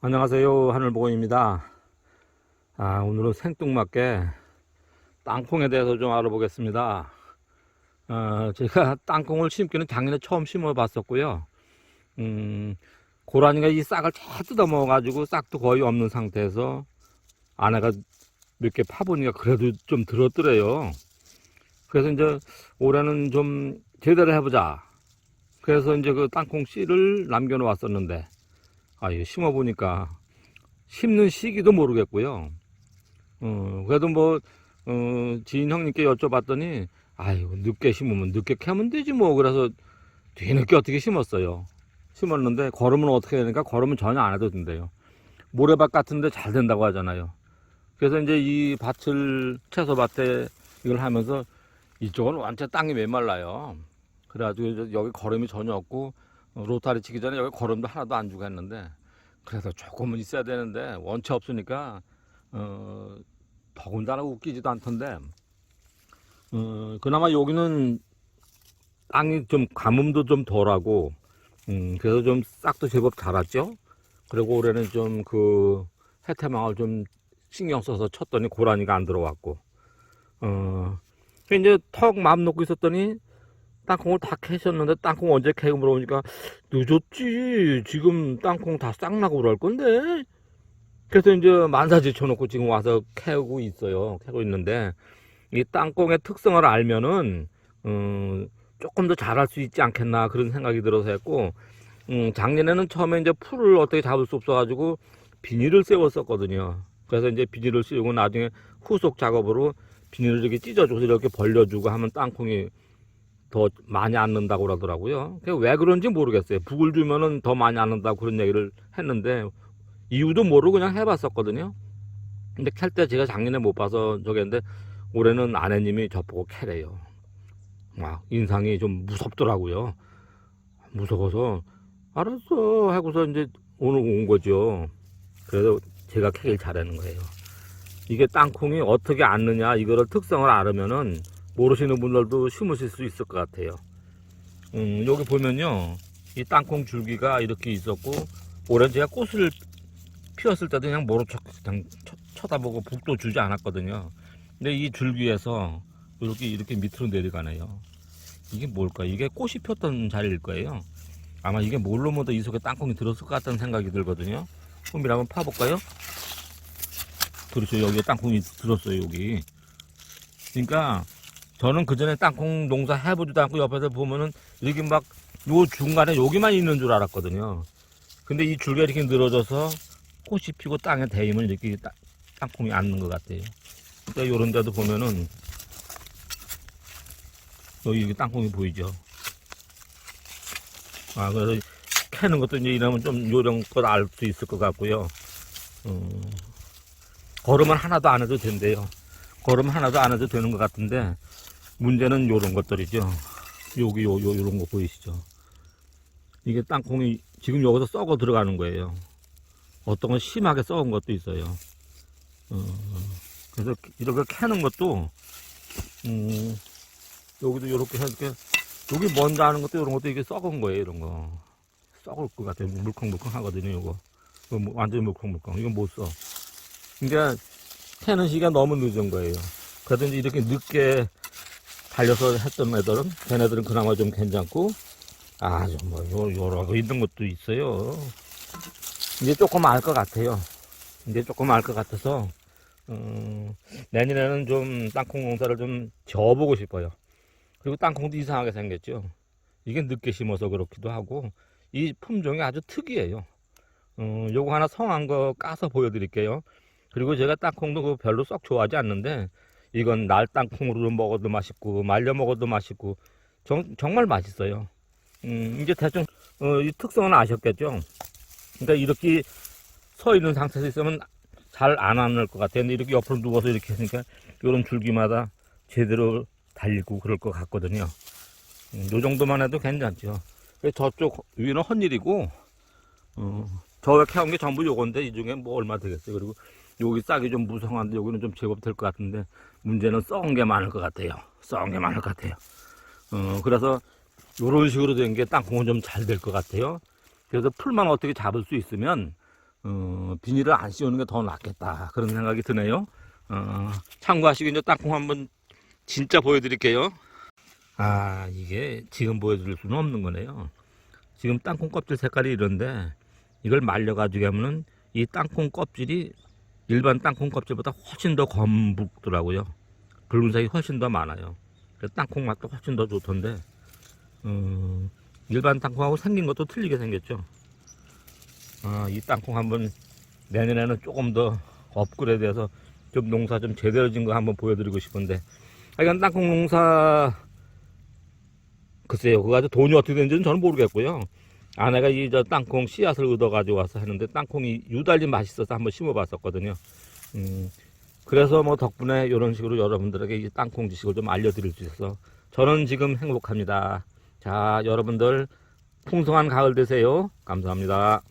안녕하세요. 하늘보건입니다. 아 오늘은 생뚱맞게 땅콩에 대해서 좀 알아보겠습니다. 어, 제가 땅콩을 심기는 작년에 처음 심어 봤었고요. 음, 고라니가 이 싹을 다 뜯어 먹어 가지고 싹도 거의 없는 상태에서 아내가 몇 개 파보니까 그래도 좀 들었더래요. 그래서 이제 올해는 좀 제대로 해보자. 그래서 이제 그 땅콩 씨를 남겨 놓았었는데 아, 이거 심어 보니까 심는 시기도 모르겠고요. 어, 그래도 뭐, 어, 지인 형님께 여쭤봤더니, 아이고, 늦게 심으면 늦게 캐면 되지 뭐. 그래서 뒤늦게 어떻게 심었어요. 심었는데, 걸으면 어떻게 되니까 걸으면 전혀 안 해도 된대요. 모래밭 같은데 잘 된다고 하잖아요. 그래서 이제 이 밭을, 채소밭에 이걸 하면서 이쪽은 완전 땅이 메말라요. 그래가지고 여기 걸음이 전혀 없고, 어, 로타리 치기 전에 여기 걸음도 하나도 안 주고 했는데 그래서 조금은 있어야 되는데 원체 없으니까 어 더군다나 웃기지도 않던데 어 그나마 여기는 땅이 좀 가뭄도 좀 덜하고 음 그래서 좀 싹도 제법 자랐죠? 그리고 올해는 좀 그 해태망을 좀 신경 써서 쳤더니 고라니가 안 들어왔고 어 이제 턱 마음 놓고 있었더니 땅콩을 다 캐셨는데 땅콩 언제 캐고 물어보니까 늦었지. 지금 땅콩 다 싹나고 그럴 건데. 그래서 이제 만사지 쳐놓고 지금 와서 캐고 있어요. 캐고 있는데 이 땅콩의 특성을 알면은 음, 조금 더 잘할 수 있지 않겠나 그런 생각이 들어서 했고 음, 작년에는 처음에 이제 풀을 어떻게 잡을 수 없어가지고 비닐을 세웠었거든요. 그래서 이제 비닐을 씌우고 나중에 후속 작업으로 비닐을 이렇게 찢어줘서 이렇게 벌려주고 하면 땅콩이 더 많이 앉는다고 그러더라고요. 왜 그런지 모르겠어요. 북을 주면은 더 많이 앉는다고 그런 얘기를 했는데 이유도 모르고 그냥 해봤었거든요. 근데 캘 때 제가 작년에 못 봐서 저기 했는데 올해는 아내님이 저보고 캐래요. 막 인상이 좀 무섭더라고요. 무서워서 알았어 하고서 이제 오늘 온 거죠. 그래서 제가 캐길 잘하는 거예요. 이게 땅콩이 어떻게 앉느냐 이거를 특성을 알으면은 모르시는 분들도 심으실 수 있을 것 같아요. 음, 여기 보면요. 이 땅콩 줄기가 이렇게 있었고, 올해 제가 꽃을 피웠을 때도 그냥 모른 척 그냥 쳐, 쳐다보고 북도 주지 않았거든요. 근데 이 줄기에서 이렇게, 이렇게 밑으로 내려가네요. 이게 뭘까? 이게 꽃이 폈던 자리일 거예요. 아마 이게 뭘로 모두 이 속에 땅콩이 들었을 것 같다는 생각이 들거든요. 홈이를 한번 파볼까요? 그렇죠. 여기에 땅콩이 들었어요, 여기. 그러니까 저는 그 전에 땅콩 농사 해보지도 않고 옆에서 보면은 이렇게 막요 중간에 여기만 있는 줄 알았거든요. 근데 이 줄기가 이렇게 늘어져서 꽃이 피고 땅에 대이면 이렇게 땅, 땅콩이 앉는 것 같아요. 그러니까 요런 데도 보면은 여기 이렇게 땅콩이 보이죠. 아, 그래서 캐는 것도 이제 이러면 좀 요런 것 알 수 있을 것 같고요. 음, 걸음은 하나도 안 해도 된대요. 걸음 하나도 안 해도 되는 것 같은데, 문제는 요런 것들이죠. 여기 요, 요, 요런 거 보이시죠? 이게 땅콩이 지금 여기서 썩어 들어가는 거예요. 어떤 건 심하게 썩은 것도 있어요. 어, 그래서 이렇게 캐는 것도, 음, 여기도 요렇게 이렇게, 여기 먼저 하는 것도 이런 것도 이게 썩은 거예요, 이런 거. 썩을 것 같아요. 물컹물컹 하거든요, 요거. 이거 뭐 완전히 물컹물컹. 이건 못 써. 그러니까, 캐는 시기가 너무 늦은 거예요. 그래도 이제 이렇게 늦게 달려서 했던 애들은, 걔네들은 그나마 좀 괜찮고, 아, 좀 뭐, 요, 여러 거 있는 것도 있어요. 이제 조금 알 것 같아요. 이제 조금 알 것 같아서, 음, 내년에는 좀 땅콩 농사를 좀 지어보고 싶어요. 그리고 땅콩도 이상하게 생겼죠. 이게 늦게 심어서 그렇기도 하고, 이 품종이 아주 특이해요. 어, 요거 하나 성한 거 까서 보여드릴게요. 그리고 제가 땅콩도 그거 별로 썩 좋아하지 않는데, 이건 날 땅콩으로 먹어도 맛있고, 말려 먹어도 맛있고, 정, 정말 맛있어요. 음, 이제 대충, 어, 이 특성은 아셨겠죠? 그러니까 이렇게 서 있는 상태에서 있으면 잘안 앉을 것 같아요. 근데 이렇게 옆으로 누워서 이렇게 하니까, 요런 줄기마다 제대로 달리고 그럴 것 같거든요. 음, 요 정도만 해도 괜찮죠. 저쪽 위는 헛일이고, 어, 저 캐온 게 전부 요건데, 이 중에 뭐 얼마 되겠어요. 그리고 여기 싹이 좀 무성한데, 여기는 좀 제법 될 것 같은데, 문제는 썩은 게 많을 것 같아요. 썩은 게 많을 것 같아요. 어, 그래서 요런 식으로 된 게 땅콩은 좀 잘 될 것 같아요. 그래서 풀만 어떻게 잡을 수 있으면, 어, 비닐을 안 씌우는 게 더 낫겠다 그런 생각이 드네요. 어, 참고하시고 이제 땅콩 한번 진짜 보여드릴게요. 아 이게 지금 보여드릴 수는 없는 거네요. 지금 땅콩 껍질 색깔이 이런데 이걸 말려가지고 하면은 이 땅콩 껍질이 일반 땅콩 껍질보다 훨씬 더 검붉더라고요. 붉은색이 훨씬 더 많아요. 땅콩 맛도 훨씬 더 좋던데 음, 일반 땅콩하고 생긴 것도 틀리게 생겼죠. 아, 이 땅콩 한번 내년에는 조금 더 업그레이드해서 좀 농사 좀 제대로 진 거 한번 보여드리고 싶은데 하여간 땅콩 농사 글쎄요 그거 아주 돈이 어떻게 되는지는 저는 모르겠고요 아내가 이 저 땅콩 씨앗을 얻어 가지고 와서 하는데 땅콩이 유달리 맛있어서 한번 심어 봤었거든요. 음, 그래서 뭐 덕분에 이런 식으로 여러분들에게 이 땅콩 지식을 좀 알려드릴 수 있어서 저는 지금 행복합니다. 자 여러분들 풍성한 가을 되세요. 감사합니다